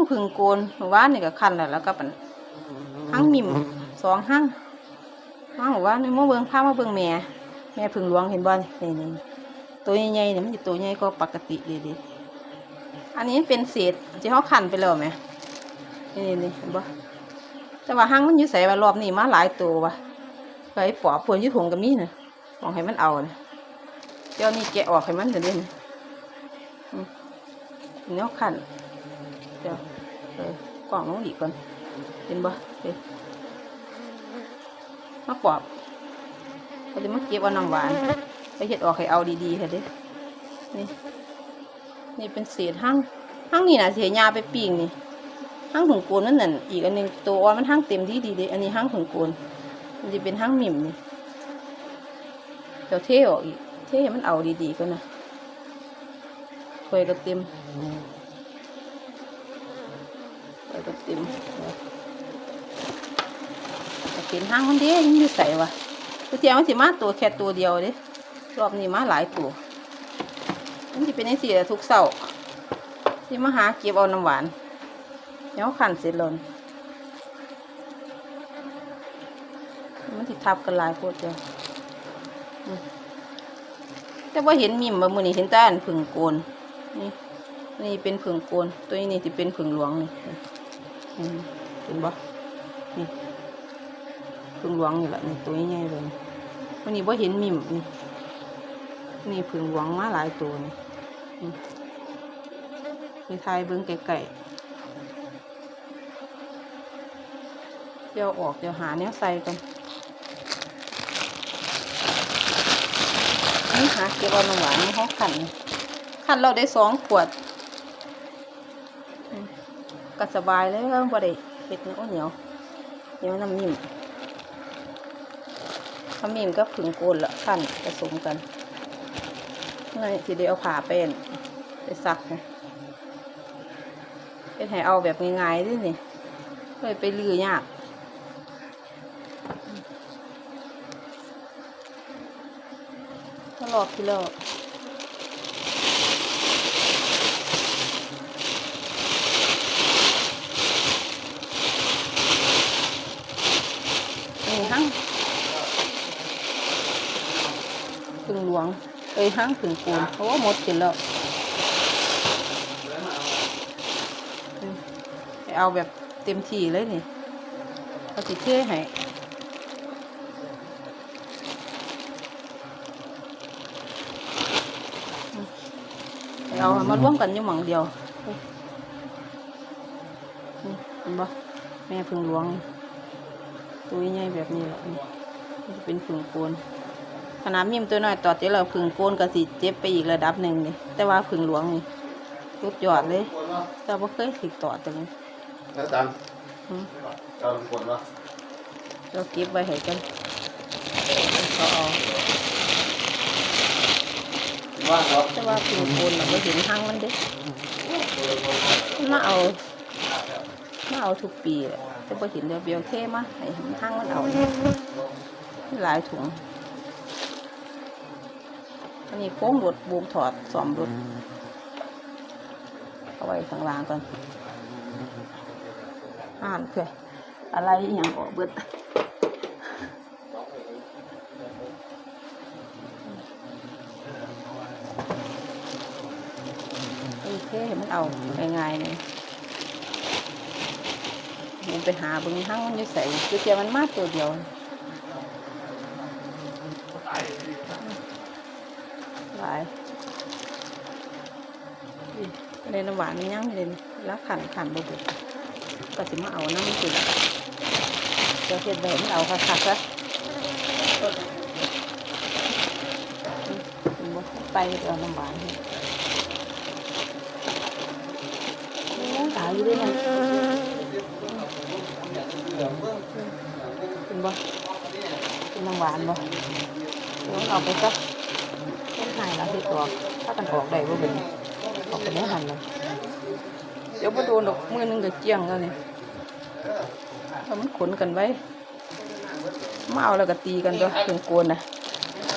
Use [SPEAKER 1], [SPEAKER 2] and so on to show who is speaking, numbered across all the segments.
[SPEAKER 1] งผึ่งโกนหมู่บ้านนี่ก็คันแล้วแล้วก็เป็นหั่งมิมสองหั่งมาหมู่บ้านนี่มาเบิ่งพามาเบิ่งแม่แม่ผึ่งหลวงเห็นบ่นี่นี่ตัวใหญ่ๆเนี่ยมันสิตัวใหญ่กว่าปกติเดีๆอันนี้เป็นเศษที่เขาคันไปแล้วแหมนี่นี่เห็นบ่แต่ว่าหั่งมันอยู่ใส่ว่ารอบนี้มาหลายตัวว่ะไปปอบปวนยู่ถุงก็มีน่ะมองให้มันเอาน่ะเดี๋ยวนี้แกะออกให้มันเดี๋ยวนี้เนี้ยคัน ดี๋ยวเออกล่องน้องดีก่อนเห็นบ่เฮ้ยมาปอบเขาจะมาเก็บเอาน้ำหวานไปเห็ดออกให้เอาดีๆค่ะเด้นี่นี่เป็นเศษห้างห้างนี่นะเสียยาไปปีงนี่ห้างถุงโกนนั่นน่ะอีกอันหนึงตัวอ่อนมันห้างเต็มที่ดีเด้อันนี้ห้างถุงโกนมันจะเป็นห้างหมิ่มนี่เดี๋ยวเท่ออกอีกเท่ให้มันเอาดีๆก่อนนะถ้วยก็เต็ม ก็เต็มเป็นห้างมันเด้ยังอยู่ใส่วะคือเทียมมันสิมาตัวแค่ตัวเดียวเด้รอบนี้มาหลายตัวมันจะเป็นไอ้สี่ทุกเสาร์ที่มาหาเก็บเอาน้ำหวานเดี๋ยวขันเสร็จลนมันติทับกันหลายโพดเดียวแต่ว่าเห็นมิมบ่มือนี่เห็นแต้อันผึ่งโกนนี่นี่เป็นผึ่งโกน ตัวนี้นี่จะเป็นผึ่งหลวงนี่ เห็นบ่นี่ผึ่งหลวงนี่แหละนี่ตัวใหญ่เลยวันนี้บ่เห็นมิมนี่นี่ผึ่งหลวงมาหลายตัวนี่นี่ไปทายเบิ้งไก่ๆเดี๋ยวออกเดี๋ยวหาแนวใส่กันนี่หาเก็บเอาน้ำหวานในห้องขันขันเราได้สองขวด ก็สบายเลยก็บ่ได้เห็ดเนียวเหนียวเหนียวน้ำนิ่มน้ำนิ่มก็ผึ่งโกนละขั้นผสมกันนี่ทีเดียวเอาผ่าเป็นไปซักนะเป็นให้เอาแบบง่ายๆด้วยนี่เลยไปลือยากตลอดที่แล้ว นี่ห้างพึ่งหล วง เอ้ยห้างพึ่งปูนเพราะว่าหมดกินแล้วเอาแบบเต็มที่เลยนี่เขาสิเท่ให้อให้เอามาร่วมกันอยู่หม่องเดียวนี่เห็นบ่แม่พึ่งหลวงตัวใหญ่แบบนี้แหละนี่จะเป็นผึ่งโกน ขนาดมีมตัวน้อยต่อเจ๊เราผึ่งโกนก็สิเจ็บไปอีกระดับหนึ่งนี่แต่ว่าผึ่งหลวงนี่รุดยอดเลยแต่ว่าเคยถึกต่อตรงนี้
[SPEAKER 2] แล้วตาม
[SPEAKER 1] อืม
[SPEAKER 2] ตามคนวะ
[SPEAKER 1] เราเก็บไว้ให้กันเขาเอา
[SPEAKER 2] ว่างครับ
[SPEAKER 1] แต่ว่าผึ่งโกนเราเห็นห้างมันเด้มันมาเอามาเอาทุกปีแหละแต่พอเห็นเดียวเบียวเท่มาให้ห้างมันเอาหลายถุง อันนี้โค้งรถบูมถอดสอมรถเอาไว้ข้างล่างก่อนอ่านเพื่ออะไรอหย่างออกเบิดโอเคให้มันเอาง่ายๆเลยมันไปหาเบึงห้างมันอยู่ใส่คือเทียมันมาตัวเดียว หลายนี่ ในน้ำหวานนี่ยังเลยแล้วขันขันบ่บิดก็สิมาเอาน้ำสิเดี๋ยวเฮ็ดแบบมันเอาคักๆซะอืมบ่ไปเดี๋ยวน้ำหวานนี่โอ้ตาอยู่ด้วยนะกินบ่กินน้ำหวานบ่เดี๋ยวเอาไปสักต้นหายแล้วที่ตัวถ้ากันออกได้ว่เป็น ออกเป็นได้หันเลยเดี๋ยวพอโดนดอกมือหนึงก็เจียงแล้วนี่ถ้ามันขนกันไว้มาเอาแล้วก็ตีกันตัวถึงโกนนะ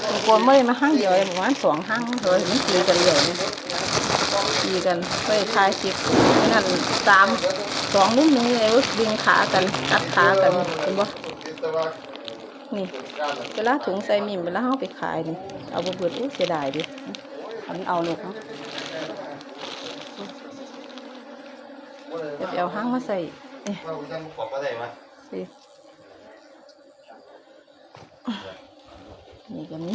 [SPEAKER 1] ถึงโกนไม่ได้มาห้างเดียวประมาณสองห้างเลยมันตีกันเลยนี่ตีกันไปทายคลิปนั่นสามสองนุ่มนึงเลยดึงขากันกัดขากันเห็นบ่นี่เวลาถุงใส่มิมเวลาเอาไปขายนี่เอาบ่เบิดอู้เสียดายดิอันเอาลูกเนาะ จะไปเอาห้างมาใส่นี่
[SPEAKER 2] เราจะบอกว่าได้ไหม
[SPEAKER 1] นี่ก็มี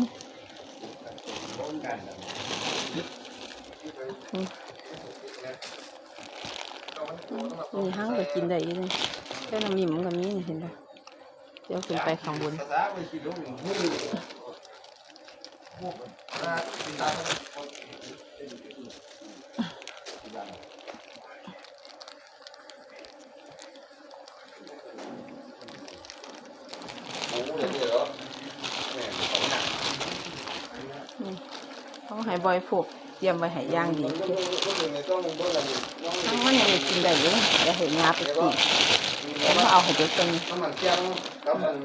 [SPEAKER 1] นี่ห้างก็กินได้ยังแค่น้ำมิมมันก็มีนี่เห็นปะเดี๋ยวขึ้นไปข้างบน
[SPEAKER 2] ภาษาไปคิดดูมือพวกนะตา โอ้โหอย่างนี้เหรอเนี่ยของหนัก
[SPEAKER 1] นี่ ต้องให้บอยผูกเตรียมไว้ให้ย่างดี
[SPEAKER 2] ไงต้องต้องอะไรต้อง
[SPEAKER 1] ทั้งมันยังกินได้อยู่อย่าเห็นงาไปกินแล้วมาเอาให้เด็กกัน
[SPEAKER 2] น้ำมันเจียงกับมัน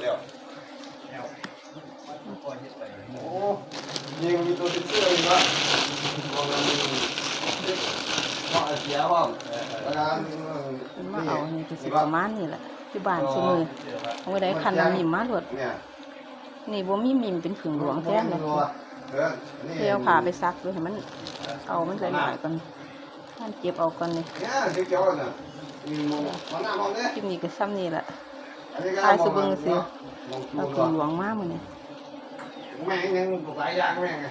[SPEAKER 2] เร็วโอ้ยิงมีตัวติดเสื้ออีกแล้วมองมันเหมาะเสียห้องแล้วกัน
[SPEAKER 1] มันมาเอานี่คือประมาณนี่แหละ ที่บ้านซุมือเอาไว้ได้คันน้ำมิมมาหลด
[SPEAKER 2] เนี่ย
[SPEAKER 1] นี่บ่มีมิมเป็นผึ่งหลวงแท้เลย
[SPEAKER 2] เออ
[SPEAKER 1] เที่ยวพาไปซักด้วยให้มันเอามันใส่หน่อยก่อนมันเก็บเอาก่อนนี่
[SPEAKER 2] เนี่ยสีเขียวน่ะมีมองมันหน้ามองเนี่ย
[SPEAKER 1] คลิปนี้ก็ซ้ำนี่แหละ
[SPEAKER 2] อันนี้ก็
[SPEAKER 1] ทายสุเบิงสิ
[SPEAKER 2] มอง
[SPEAKER 1] เอา
[SPEAKER 2] คิว
[SPEAKER 1] ผึ่งหลวงมามื้อนี้
[SPEAKER 2] แม่งยังหลายอย่างแม่งไง